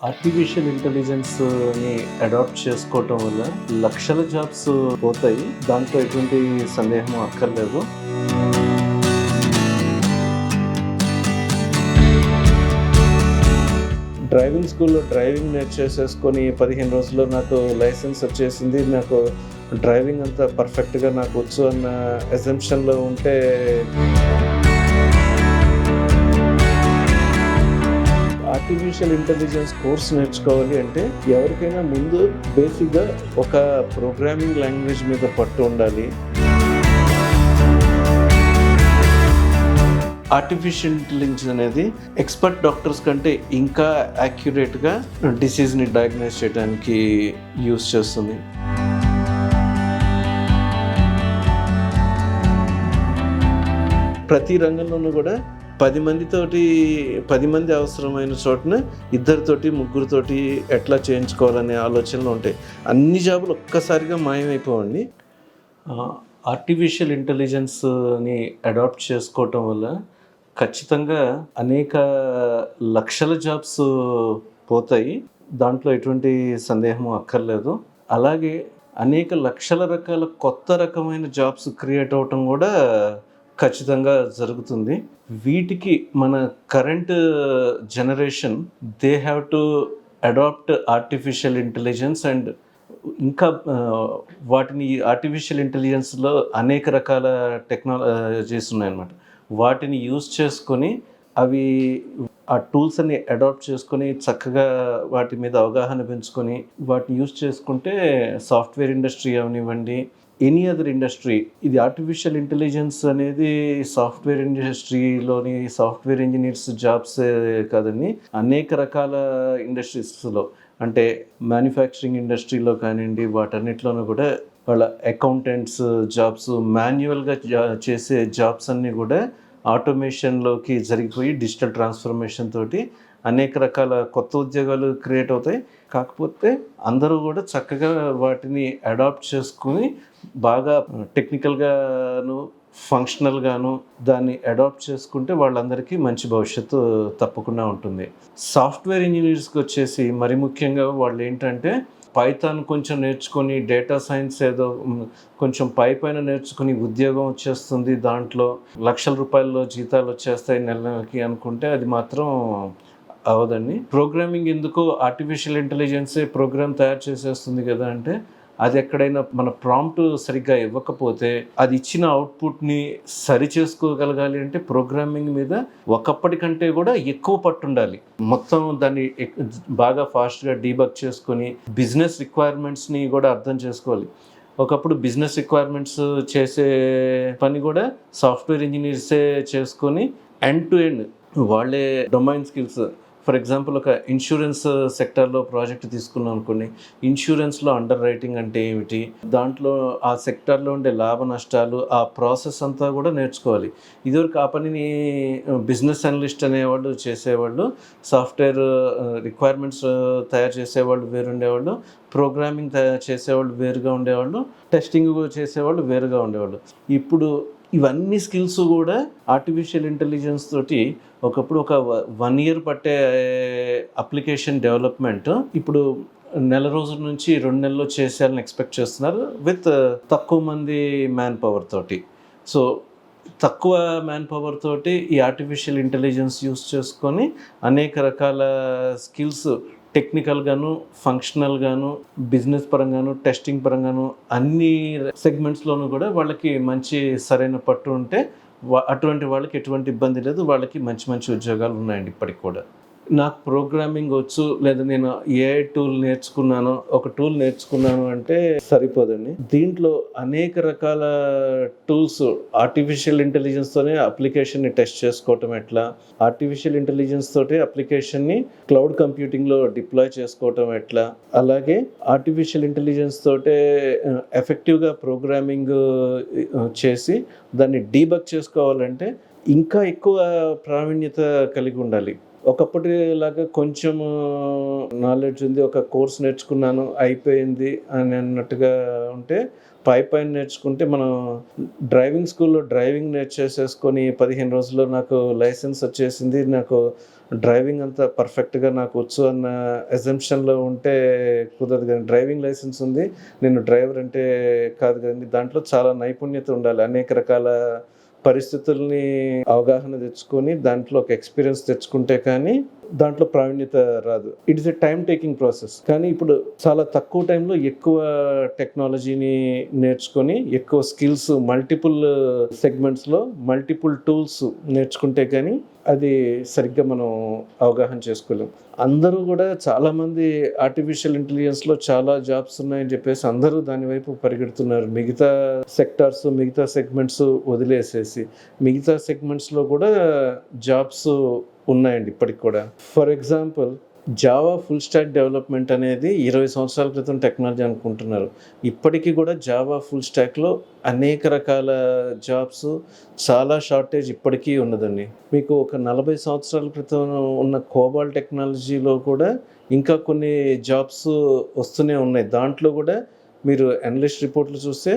Artificial intelligence uh, ని adapt చేసుకోవటం వల్ల లక్షల జాబ్స్ uh, పోతాయి. దాంట్లో ఎటువంటి సందేహం అక్కర్లేదు. డ్రైవింగ్ స్కూల్లో డ్రైవింగ్ నేర్చేసేసుకొని పదిహేను రోజుల్లో నాకు లైసెన్స్ వచ్చేసింది. నాకు డ్రైవింగ్ అంతా పర్ఫెక్ట్గా నాకు వచ్చు అన్న ఎజంప్షన్లో ఉంటే ఆర్టిఫిషియల్ ఇంటెలిజెన్స్ కోర్స్ నేర్చుకోవాలి అంటే ఎవరికైనా ముందు బేసిక్గా ఒక ప్రోగ్రామింగ్ లాంగ్వేజ్ మీద పట్టు ఉండాలి. ఆర్టిఫిషియల్ ఇంటెలిజెన్స్ అనేది ఎక్స్పర్ట్ డాక్టర్స్ కంటే ఇంకా యాక్యురేట్గా డిసీజ్ని డయాగ్నైజ్ చేయడానికి యూస్ చేస్తుంది. ప్రతి రంగంలోనూ కూడా పది మందితోటి పది మంది అవసరమైన చోటన ఇద్దరితోటి ముగ్గురితోటి ఎట్లా చేయించుకోవాలనే ఆలోచనలు ఉంటాయి. అన్ని జాబులు ఒక్కసారిగా మాయమైపోవండి. ఆర్టిఫిషియల్ ఇంటెలిజెన్స్ని అడాప్ట్ చేసుకోవటం వల్ల ఖచ్చితంగా అనేక లక్షల జాబ్స్ పోతాయి. దాంట్లో ఎటువంటి సందేహం అక్కర్లేదు. అలాగే అనేక లక్షల రకాల కొత్త రకమైన జాబ్స్ క్రియేట్ అవటం కూడా ఖచ్చితంగా జరుగుతుంది. వీటికి మన current generation they have to adapt artificial intelligence and ఇంకా uh, వాటిని ఆర్టిఫిషియల్ ఇంటెలిజెన్స్లో అనేక రకాల టెక్నాలజీస్ uh, ఉన్నాయన్నమాట. వాటిని యూజ్ చేసుకొని అవి ఆ టూల్స్ అన్ని అడాప్ట్ చేసుకొని చక్కగా వాటి మీద అవగాహన పెంచుకొని వాటిని యూజ్ చేసుకుంటే సాఫ్ట్వేర్ ఇండస్ట్రీ అవనివ్వండి ఎనీ అదర్ ఇండస్ట్రీ ఇది ఆర్టిఫిషియల్ ఇంటెలిజెన్స్ అనేది సాఫ్ట్వేర్ ఇండస్ట్రీలోని సాఫ్ట్వేర్ ఇంజనీర్స్ జాబ్స్ కాదండి. అనేక రకాల ఇండస్ట్రీస్లో అంటే మ్యానుఫ్యాక్చరింగ్ ఇండస్ట్రీలో కానివ్వండి వాటన్నిటిలోనూ కూడా వాళ్ళ అకౌంటెంట్స్ జాబ్స్ మాన్యువల్గా చేసే జాబ్స్ అన్నీ కూడా ఆటోమేషన్లోకి జరిగిపోయి డిజిటల్ ట్రాన్స్ఫర్మేషన్ తోటి అనేక రకాల కొత్త ఉద్యోగాలు క్రియేట్ అవుతాయి. కాకపోతే అందరూ కూడా చక్కగా వాటిని అడాప్ట్ చేసుకుని బాగా టెక్నికల్గాను ఫంక్షనల్గాను దాన్ని అడాప్ట్ చేసుకుంటే వాళ్ళందరికీ మంచి భవిష్యత్తు తప్పకుండా ఉంటుంది. సాఫ్ట్వేర్ ఇంజనీర్స్కి వచ్చేసి మరి ముఖ్యంగా వాళ్ళు ఏంటంటే పైథాన్ కొంచెం నేర్చుకొని డేటా సైన్స్ ఏదో కొంచెం పై పైన నేర్చుకుని ఉద్యోగం వచ్చేస్తుంది దాంట్లో. లక్షల రూపాయల్లో జీతాలు వచ్చేస్తాయి నెల నెలకి అనుకుంటే అది మాత్రం అవదండి. ప్రోగ్రామింగ్ ఎందుకు ఆర్టిఫిషియల్ ఇంటెలిజెన్సే ప్రోగ్రామ్ తయారు చేసేస్తుంది కదా అంటే అది ఎక్కడైనా మన ప్రాంప్ట్ సరిగ్గా ఇవ్వకపోతే అది ఇచ్చిన అవుట్పుట్ని సరి చేసుకోగలగాలి అంటే ప్రోగ్రామింగ్ మీద ఒకప్పటికంటే కూడా ఎక్కువ పట్టుండాలి. మొత్తం దాన్ని బాగా ఫాస్ట్గా డీబక్ చేసుకొని బిజినెస్ రిక్వైర్మెంట్స్ని కూడా అర్థం చేసుకోవాలి. ఒకప్పుడు బిజినెస్ రిక్వైర్మెంట్స్ చేసే పని కూడా సాఫ్ట్వేర్ ఇంజనీర్సే చేసుకొని ఎండ్ టు ఎండ్ వాళ్ళే డొమైన్ స్కిల్స్ ఫర్ ఎగ్జాంపుల్ ఒక ఇన్సూరెన్స్ సెక్టర్లో ప్రాజెక్ట్ తీసుకున్నాం అనుకోండి ఇన్సూరెన్స్లో అండర్ రైటింగ్ అంటే ఏమిటి? దాంట్లో ఆ సెక్టర్లో ఉండే లాభ నష్టాలు ఆ ప్రాసెస్ అంతా కూడా నేర్చుకోవాలి. ఇదివరకు ఆ పనిని uh, బిజినెస్ అనలిస్ట్ అనేవాళ్ళు చేసేవాళ్ళు సాఫ్ట్వేర్ రిక్వైర్మెంట్స్ uh, uh, తయారు చేసేవాళ్ళు వేరు ఉండేవాళ్ళు ప్రోగ్రామింగ్ తయారు చేసేవాళ్ళు వేరుగా ఉండేవాళ్ళు టెస్టింగ్ చేసేవాళ్ళు వేరుగా ఉండేవాళ్ళు. ఇప్పుడు ఇవన్నీ స్కిల్స్ కూడా ఆర్టిఫిషియల్ ఇంటెలిజెన్స్ తోటి ఒకప్పుడు ఒక వన్ ఇయర్ పట్టే అప్లికేషన్ డెవలప్మెంట్ ఇప్పుడు నెల రోజుల నుంచి రెండు నెలల్లో చేసేయాలని ఎక్స్పెక్ట్ చేస్తున్నారు విత్ uh, తక్కువ మంది మ్యాన్ పవర్ తోటి. సో తక్కువ మ్యాన్ పవర్ తోటి ఈ ఆర్టిఫిషియల్ ఇంటెలిజెన్స్ యూస్ చేసుకొని అనేక రకాల స్కిల్స్ టెక్నికల్గాను ఫంక్షనల్గాను బిజినెస్ పరంగాను టెస్టింగ్ పరంగాను అన్ని సెగ్మెంట్స్లోనూ కూడా వాళ్ళకి మంచి సరైన పట్టు ఉంటే అటువంటి వాళ్ళకి ఎటువంటి ఇబ్బంది లేదు. వాళ్ళకి మంచి మంచి ఉద్యోగాలు ఉన్నాయండి ఇప్పటికి కూడా. నాకు ప్రోగ్రామింగ్ వచ్చు లేదా నేను ఏ టూల్ నేర్చుకున్నాను ఒక టూల్ నేర్చుకున్నాను అంటే సరిపోదండి. దీంట్లో అనేక రకాల టూల్స్ ఆర్టిఫిషియల్ ఇంటెలిజెన్స్తోనే అప్లికేషన్ని టెస్ట్ చేసుకోవటం ఎట్లా? ఆర్టిఫిషియల్ ఇంటెలిజెన్స్ తోటి అప్లికేషన్ని క్లౌడ్ కంప్యూటింగ్లో డిప్లాయ్ చేసుకోవటం ఎట్లా? అలాగే ఆర్టిఫిషియల్ ఇంటెలిజెన్స్ తోటే ఎఫెక్టివ్గా ప్రోగ్రామింగ్ చేసి దాన్ని డీబక్ చేసుకోవాలంటే ఇంకా ఎక్కువ ప్రావీణ్యత కలిగి ఉండాలి. ఒకప్పటి లాగా కొంచెం నాలెడ్జ్ ఉంది ఒక కోర్స్ నేర్చుకున్నాను అయిపోయింది అని అన్నట్టుగా ఉంటే పై పైన నేర్చుకుంటే మనం డ్రైవింగ్ స్కూల్లో డ్రైవింగ్ నేర్చేసేసుకొని పదిహేను రోజుల్లో నాకు లైసెన్స్ వచ్చేసింది. నాకు డ్రైవింగ్ అంతా పర్ఫెక్ట్గా నాకు వచ్చు అన్న ఎజంప్షన్లో ఉంటే కుదరదు కానీ డ్రైవింగ్ లైసెన్స్ ఉంది. నేను డ్రైవర్ అంటే కాదు కానీ దాంట్లో చాలా నైపుణ్యత ఉండాలి. అనేక రకాల పరిస్థితుల్ని అవగాహన తెచ్చుకొని దాంట్లో ఒక ఎక్స్పీరియన్స్ తెచ్చుకుంటే కానీ దాంట్లో ప్రావీణ్యత రాదు. It is a time taking process కానీ ఇప్పుడు చాలా తక్కువ టైంలో ఎక్కువ టెక్నాలజీని నేర్చుకొని ఎక్కువ స్కిల్స్ మల్టిపుల్ సెగ్మెంట్స్లో మల్టిపుల్ టూల్స్ నేర్చుకుంటే కానీ అది సరిగ్గా మనం అవగాహన చేసుకోలేం. అందరూ కూడా చాలామంది ఆర్టిఫిషియల్ ఇంటెలిజెన్స్లో చాలా జాబ్స్ ఉన్నాయని చెప్పేసి అందరూ దాని వైపు పరిగెడుతున్నారు. మిగతా సెక్టార్స్ మిగతా సెగ్మెంట్స్ వదిలేసేసి మిగతా సెగ్మెంట్స్లో కూడా జాబ్స్ ఉన్నాయండి ఇప్పటికి కూడా. For example Java full stack development అనేది ఇరవై సంవత్సరాల క్రితం టెక్నాలజీ అనుకుంటున్నారు. ఇప్పటికీ కూడా జావా ఫుల్ స్టాక్లో అనేక రకాల జాబ్స్ చాలా షార్టేజ్ ఇప్పటికీ ఉన్నదండి. మీకు ఒక నలభై సంవత్సరాల క్రితం ఉన్న కోబాల్ టెక్నాలజీలో కూడా ఇంకా కొన్ని జాబ్స్ వస్తూనే ఉన్నాయి. దాంట్లో కూడా మీరు అనలిస్ట్ రిపోర్ట్లు చూస్తే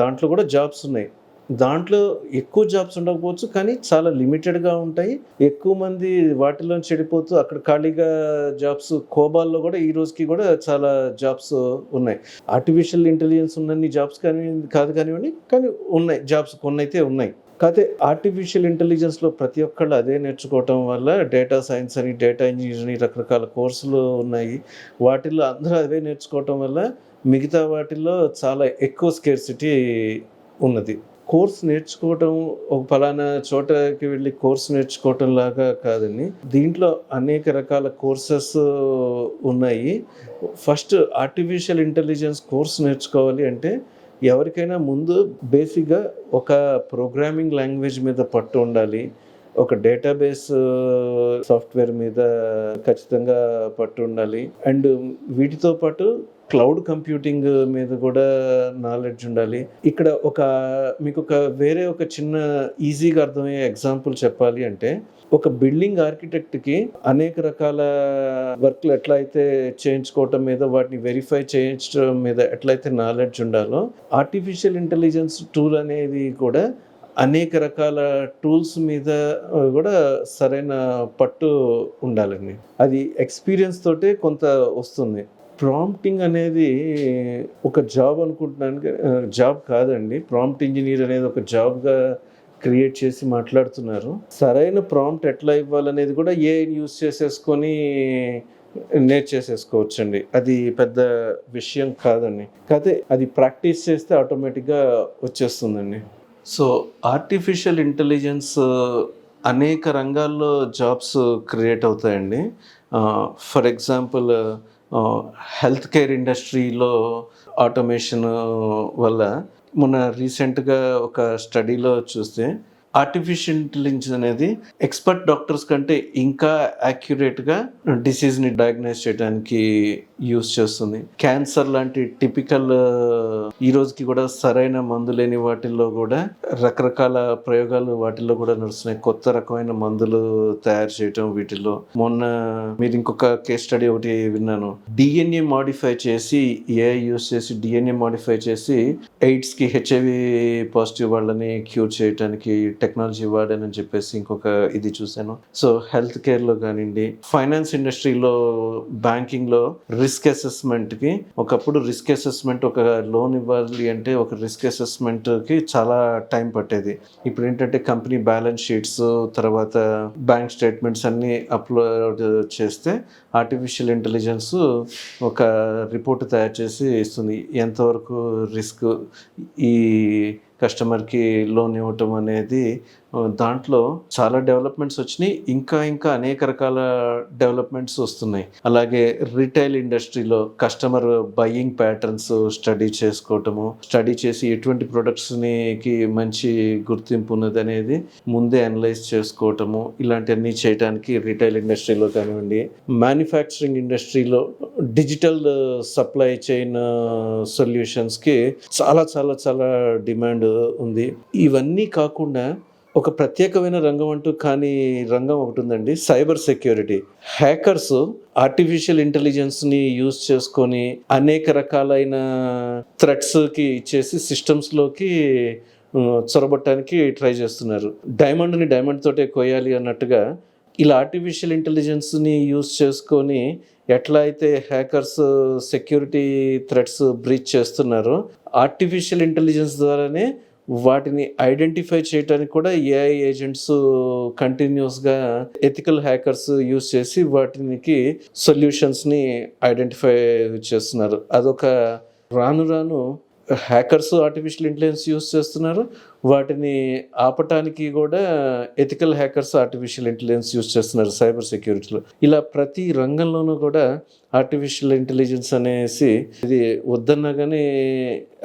దాంట్లో కూడా జాబ్స్ ఉన్నాయి. దాంట్లో ఎక్కువ జాబ్స్ ఉండకపోవచ్చు కానీ చాలా లిమిటెడ్గా ఉంటాయి. ఎక్కువ మంది వాటిలో చెడిపోతూ అక్కడ ఖాళీగా జాబ్స్ కోబాల్లో కూడా ఈ రోజుకి కూడా చాలా జాబ్స్ ఉన్నాయి. ఆర్టిఫిషియల్ ఇంటెలిజెన్స్ ఉన్నన్ని జాబ్స్ కానీ కాదు కానివ్వండి కానీ ఉన్నాయి. జాబ్స్ కొన్ని అయితే ఉన్నాయి. కాకపోతే ఆర్టిఫిషియల్ ఇంటెలిజెన్స్లో ప్రతి ఒక్కళ్ళు అదే నేర్చుకోవటం వల్ల డేటా సైన్స్ అని డేటా ఇంజనీర్ అని రకరకాల కోర్సులు ఉన్నాయి. వాటిల్లో అందరూ అదే నేర్చుకోవటం వల్ల మిగతా వాటిల్లో చాలా ఎక్కువ స్కేర్సిటీ ఉన్నది. కోర్స్ నేర్చుకోవటం ఒక ఫలానా చోటకి వెళ్ళి కోర్స్ నేర్చుకోవటం లాగా కాదండి. దీంట్లో అనేక రకాల కోర్సెస్ ఉన్నాయి. ఫస్ట్ ఆర్టిఫిషియల్ ఇంటెలిజెన్స్ కోర్స్ నేర్చుకోవాలి అంటే ఎవరికైనా ముందు బేసిక్గా ఒక ప్రోగ్రామింగ్ లాంగ్వేజ్ మీద పట్టు ఉండాలి. ఒక డేటాబేస్ సాఫ్ట్వేర్ మీద ఖచ్చితంగా పట్టు ఉండాలి. అండ్ వీటితో పాటు క్లౌడ్ కంప్యూటింగ్ మీద కూడా నాలెడ్జ్ ఉండాలి. ఇక్కడ ఒక మీకు ఒక వేరే ఒక చిన్న ఈజీగా అర్థమయ్యే ఎగ్జాంపుల్ చెప్పాలి అంటే ఒక బిల్డింగ్ ఆర్కిటెక్ట్కి అనేక రకాల వర్క్లు ఎట్లా అయితే చేయించుకోవటం మీద వాటిని వెరిఫై చేయించడం మీద ఎట్లయితే నాలెడ్జ్ ఉండాలో ఆర్టిఫిషియల్ ఇంటెలిజెన్స్ టూల్ అనేది కూడా అనేక రకాల టూల్స్ మీద కూడా సరైన పట్టు ఉండాలండి. అది ఎక్స్పీరియన్స్ తోటే కొంత వస్తుంది. ప్రాంప్టింగ్ అనేది ఒక జాబ్ అనుకుంటున్నాను జాబ్ కాదండి. ప్రాంప్ట్ ఇంజనీర్ అనేది ఒక జాబ్గా క్రియేట్ చేసి మాట్లాడుతున్నారు. సరైన ప్రాంప్ట్ ఎట్లా ఇవ్వాలనేది కూడా ఏఐని యూస్ చేసేసుకొని నేర్చేసేసుకోవచ్చండి అది పెద్ద విషయం కాదండి. కాకపోతే అది ప్రాక్టీస్ చేస్తే ఆటోమేటిక్గా వచ్చేస్తుందండి. సో ఆర్టిఫిషియల్ ఇంటెలిజెన్స్ అనేక రంగాల్లో జాబ్స్ క్రియేట్ అవుతాయండి. ఫర్ ఎగ్జాంపుల్ హెల్త్ కేర్ ఇండస్ట్రీలో ఆటోమేషన్ వల్ల మొన్న రీసెంట్గా ఒక స్టడీలో చూస్తే ఆర్టిఫిషియల్ ఇంటెలిజెన్స్ అనేది ఎక్స్పర్ట్ డాక్టర్స్ కంటే ఇంకా యాక్యురేట్గా డిసీజ్ని డయాగ్నైజ్ చేయడానికి యూస్ చేస్తుంది. క్యాన్సర్ లాంటి టిపికల్ ఈ రోజుకి కూడా సరైన మందు లేని వాటిల్లో కూడా రకరకాల ప్రయోగాలు వాటిల్లో కూడా నడుస్తున్నాయి. కొత్త రకమైన మందులు తయారు చేయటం వీటిల్లో. మొన్న మీరు ఇంకొక కేస్ స్టడీ ఒకటి విన్నాను. డిఎన్ఏ మాడిఫై చేసి ఏ యూస్ చేసి డిఎన్ఏ మాడిఫై చేసి ఎయిడ్స్కి హెచ్ఐవి పాజిటివ్ వాళ్ళని క్యూర్ చేయడానికి టెక్నాలజీ వాడానని చెప్పేసి ఇంకొక ఇది చూశాను. సో హెల్త్ కేర్లో కానివ్వండి ఫైనాన్స్ ఇండస్ట్రీలో బ్యాంకింగ్లో రిస్క్ అసెస్మెంట్కి ఒకప్పుడు రిస్క్ అసెస్మెంట్ ఒక లోన్ ఇవ్వాలి అంటే ఒక రిస్క్ అసెస్మెంట్కి చాలా టైం పట్టేది. ఇప్పుడు ఏంటంటే కంపెనీ బ్యాలెన్స్ షీట్స్ తర్వాత బ్యాంక్ స్టేట్మెంట్స్ అన్ని అప్లోడ్ చేస్తే ఆర్టిఫిషియల్ ఇంటెలిజెన్స్ ఒక రిపోర్ట్ తయారు చేసి ఇస్తుంది. ఎంతవరకు రిస్క్ ఈ కస్టమర్కి లోన్ ఇవ్వటం అనేది దాంట్లో చాలా డెవలప్మెంట్స్ వచ్చినాయి. ఇంకా ఇంకా అనేక రకాల డెవలప్మెంట్స్ వస్తున్నాయి. అలాగే రిటైల్ ఇండస్ట్రీలో కస్టమర్ బయ్యింగ్ ప్యాటర్న్స్ స్టడీ చేసుకోవటము స్టడీ చేసి ఎటువంటి ప్రొడక్ట్స్కి మంచి గుర్తింపు ఉన్నది అనేది ముందే అనలైజ్ చేసుకోవటము ఇలాంటివన్నీ చేయడానికి రిటైల్ ఇండస్ట్రీలో కానివ్వండి మ్యానుఫ్యాక్చరింగ్ ఇండస్ట్రీలో డిజిటల్ సప్లై చైన్ సొల్యూషన్స్కి చాలా చాలా చాలా డిమాండ్ ఉంది. ఇవన్నీ కాకుండా ఒక ప్రత్యేకమైన రంగం అంటూ కానీ రంగం ఒకటి ఉందండి. Cyber security. హ్యాకర్స్ ఆర్టిఫిషియల్ ఇంటెలిజెన్స్ని యూజ్ చేసుకొని అనేక రకాలైన థ్రెట్స్కి ఇచ్చేసి సిస్టమ్స్లోకి చొరబట్టడానికి ట్రై చేస్తున్నారు. డైమండ్ని డైమండ్ తోటే కొయ్యాలి అన్నట్టుగా ఇలా ఆర్టిఫిషియల్ ఇంటెలిజెన్స్ని యూస్ చేసుకొని ఎట్లా అయితే హ్యాకర్స్ సెక్యూరిటీ థ్రెట్స్ బ్రీచ్ చేస్తున్నారో ఆర్టిఫిషియల్ ఇంటెలిజెన్స్ ద్వారానే వాటిని ఐడెంటిఫై చేయడానికి కూడా ఏఐ ఏజెంట్స్ కంటిన్యూస్గా ఎథికల్ హ్యాకర్స్ యూస్ చేసి వాటికి సొల్యూషన్స్ని ఐడెంటిఫై చేస్తున్నారు. అదొక రాను రాను హ్యాకర్స్ ఆర్టిఫిషియల్ ఇంటెలిజెన్స్ యూస్ చేస్తున్నారు. వాటిని ఆపటానికి కూడా ethical hackers artificial intelligence use చేస్తున్నారు సైబర్ సెక్యూరిటీలో. ఇలా ప్రతి రంగంలోనూ కూడా ఆర్టిఫిషియల్ ఇంటెలిజెన్స్ అనేసి ఇది వద్దన్నా కానీ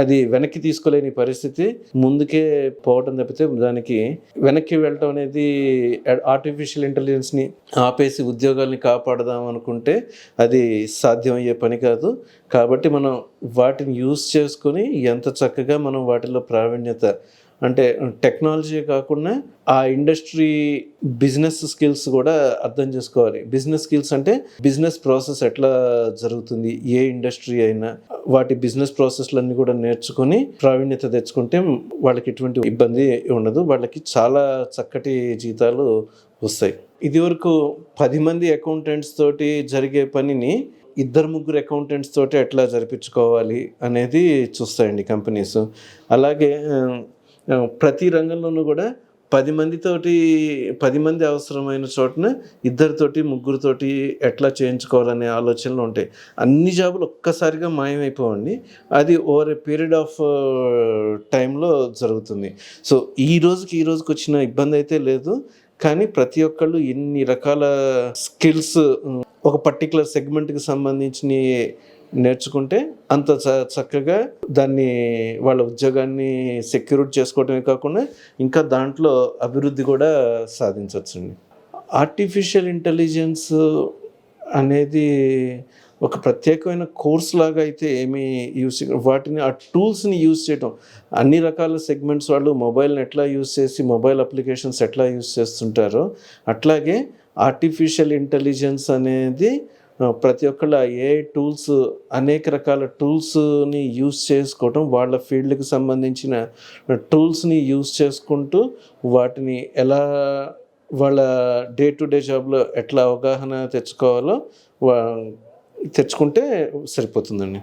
అది వెనక్కి తీసుకోలేని పరిస్థితి. ముందుకే పోవటం తప్పితే దానికి వెనక్కి వెళ్ళటం అనేది ఆర్టిఫిషియల్ ఇంటెలిజెన్స్ని ఆపేసి ఉద్యోగాల్ని కాపాడదాం అనుకుంటే అది సాధ్యమయ్యే పని కాదు. కాబట్టి మనం వాటిని యూస్ చేసుకొని ఎంత చక్కగా మనం వాటిలో ప్రావీణ్యత అంటే టెక్నాలజీ కాకుండా ఆ ఇండస్ట్రీ బిజినెస్ స్కిల్స్ కూడా అర్థం చేసుకోవాలి. బిజినెస్ స్కిల్స్ అంటే బిజినెస్ ప్రాసెస్ ఎట్లా జరుగుతుంది ఏ ఇండస్ట్రీ అయినా. వాటి బిజినెస్ ప్రాసెస్లన్నీ కూడా నేర్చుకొని ప్రావీణ్యత తెచ్చుకుంటే వాళ్ళకి ఎటువంటి ఇబ్బంది ఉండదు. వాళ్ళకి చాలా చక్కటి జీతాలు వస్తాయి. ఇదివరకు పది మంది అకౌంటెంట్స్ తోటి జరిగే పనిని ఇద్దరు ముగ్గురు అకౌంటెంట్స్ తోటి ఎట్లా జరిపించుకోవాలి అనేది చూస్తాయండి కంపెనీస్ అలాగే ప్రతి రంగంలోనూ కూడా పది మందితోటి పది మంది అవసరమైన చోటన ఇద్దరితోటి ముగ్గురితోటి ఎట్లా చేయించుకోవాలనే ఆలోచనలు ఉంటాయి. అన్ని జాబులు ఒక్కసారిగా మాయమైపోవండి. అది ఓవర్ ఎ పీరియడ్ ఆఫ్ టైంలో జరుగుతుంది. సో ఈ రోజుకి ఈ రోజుకి వచ్చిన ఇబ్బంది అయితే లేదు. కానీ ప్రతి ఒక్కళ్ళు ఎన్ని రకాల స్కిల్స్ ఒక పర్టికులర్ సెగ్మెంట్కి సంబంధించిన నేర్చుకుంటే అంత చ- చక్కగా దాన్ని వాళ్ళ ఉద్యోగాన్ని సెక్యూర్ చేసుకోవడమే కాకుండా ఇంకా దాంట్లో అభివృద్ధి కూడా సాధించవచ్చండి. ఆర్టిఫిషియల్ ఇంటెలిజెన్స్ అనేది ఒక ప్రత్యేకమైన కోర్స్ లాగా అయితే ఏమీ యూస్ వాటిని ఆ టూల్స్ని యూస్ చేయటం. అన్ని రకాల సెగ్మెంట్స్ వాళ్ళు మొబైల్ని ఎట్లా యూస్ చేసి మొబైల్ అప్లికేషన్స్ ఎట్లా యూస్ చేస్తుంటారో అట్లాగే ఆర్టిఫిషియల్ ఇంటెలిజెన్స్ అనేది ప్రతి ఒక్కళ్ళ ఏ టూల్స్ అనేక రకాల టూల్స్ని యూస్ చేసుకోవటం వాళ్ళ ఫీల్డ్కి సంబంధించిన టూల్స్ని యూస్ చేసుకుంటూ వాటిని ఎలా వాళ్ళ డే టు డే జాబ్లో ఎట్లా అవగాహన తెచ్చుకోవాలో వా- తెచ్చుకుంటే సరిపోతుందండి.